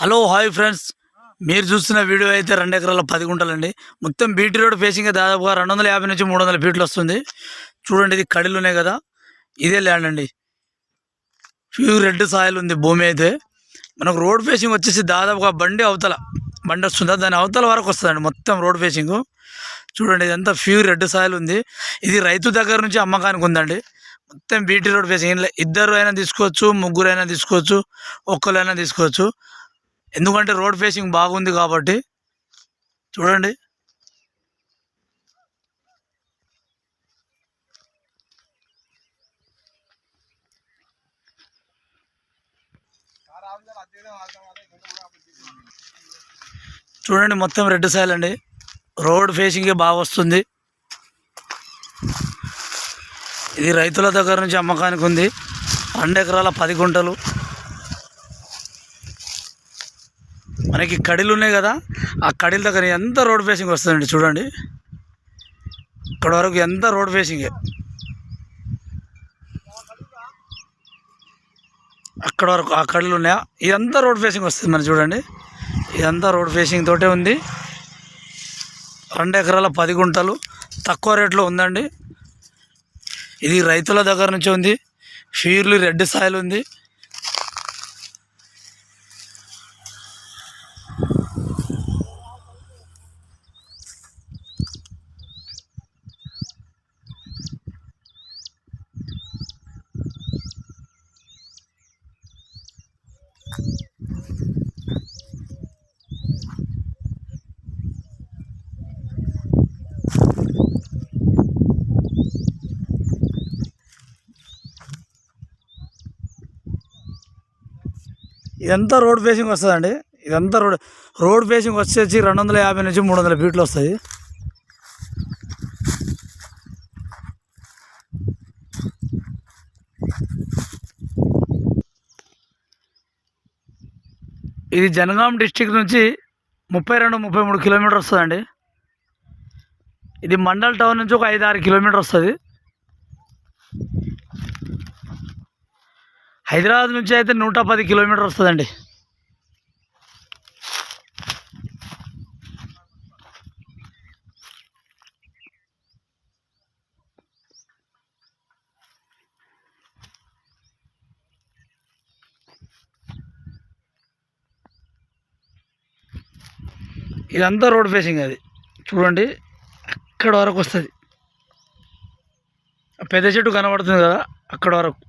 Hello hi friends. మీరు చూస్తున్న video అయితే రెండు ఎకరాల పది గుంటలండి. మొత్తం బీటీ రోడ్ ఫేసింగ్ దాదాపుగా రెండు వందల యాభై నుంచి మూడు వందల ఫీట్లు వస్తుంది. చూడండి ఇది కడిలు ఉన్నాయి కదా. ఇదే ల్యాండ్ అండి. ప్యూర్ రెడ్ సాయిల్ ఉంది భూమి అయితే. మనకు రోడ్ ఫేసింగ్ వచ్చేసి దాదాపుగా బండి అవతల బండి వస్తుందా? దాని అవతల వరకు వస్తుందండి మొత్తం రోడ్ ఫేసింగ్ చూడండి ఇదంతా ప్యూర్ రెడ్ సాయిల్ ఉంది. ఇది రైతు దగ్గర నుంచి అమ్మకానికి ఉందండి. మొత్తం బీటీ రోడ్ ఫేసింగ్ ఇద్దరు అయినా తీసుకోవచ్చు ముగ్గురు అయినా తీసుకోవచ్చు ఒక్కరైనా తీసుకోవచ్చు. ఎందుకంటే రోడ్ ఫేసింగ్ బాగుంది కాబట్టి చూడండి. చూడండి మొత్తం రెడ్ సాయిల్ అండి. రోడ్ ఫేసింగే బాగా వస్తుంది. ఇది రైతుల దగ్గర నుంచి అమ్మకానికి ఉంది. రెండు ఎకరాల పది గుంటలు. మనకి కడిలు ఉన్నాయి కదా ఆ కడిల దగ్గర ఎంత రోడ్ ఫేసింగ్ వస్తుందండి చూడండి. ఇక్కడ వరకు ఎంత రోడ్ ఫేసింగే అక్కడ వరకు ఆ కడిలు ఉన్నాయా ఇదంతా రోడ్ ఫేసింగ్ వస్తుంది మనం చూడండి. ఇదంతా రోడ్ ఫేసింగ్ తోటే ఉంది. రెండు ఎకరాల పది గుంటలు తక్కువ రేట్లో ఉందండి. ఇది రైతుల దగ్గర నుంచి ఉంది. ఫీర్లు రెడ్ సాయిల్ ఉంది. ఇదంతా రోడ్ ఫేసింగ్ వస్తుందండి. ఇదంతా రోడ్ రోడ్ ఫేసింగ్ వచ్చేసి రెండు వందల యాభై నుంచి మూడు వందల ఫీట్లు వస్తాయి. ఇది జనగాం డిస్టిక్ నుంచి ముప్పై రెండు ముప్పై మూడు కిలోమీటర్ వస్తుందండి. ఇది మండల్ టౌన్ నుంచి ఒక ఐదు ఆరు కిలోమీటర్ వస్తుంది. హైదరాబాద్ నుంచి అయితే నూట పది కిలోమీటర్ వస్తుందండి. ఇదంతా రోడ్ ఫేసింగ్ అది. చూడండి అక్కడ వరకు వస్తుంది. పెద్ద చెట్టు కనబడుతుంది కదా అక్కడ వరకు.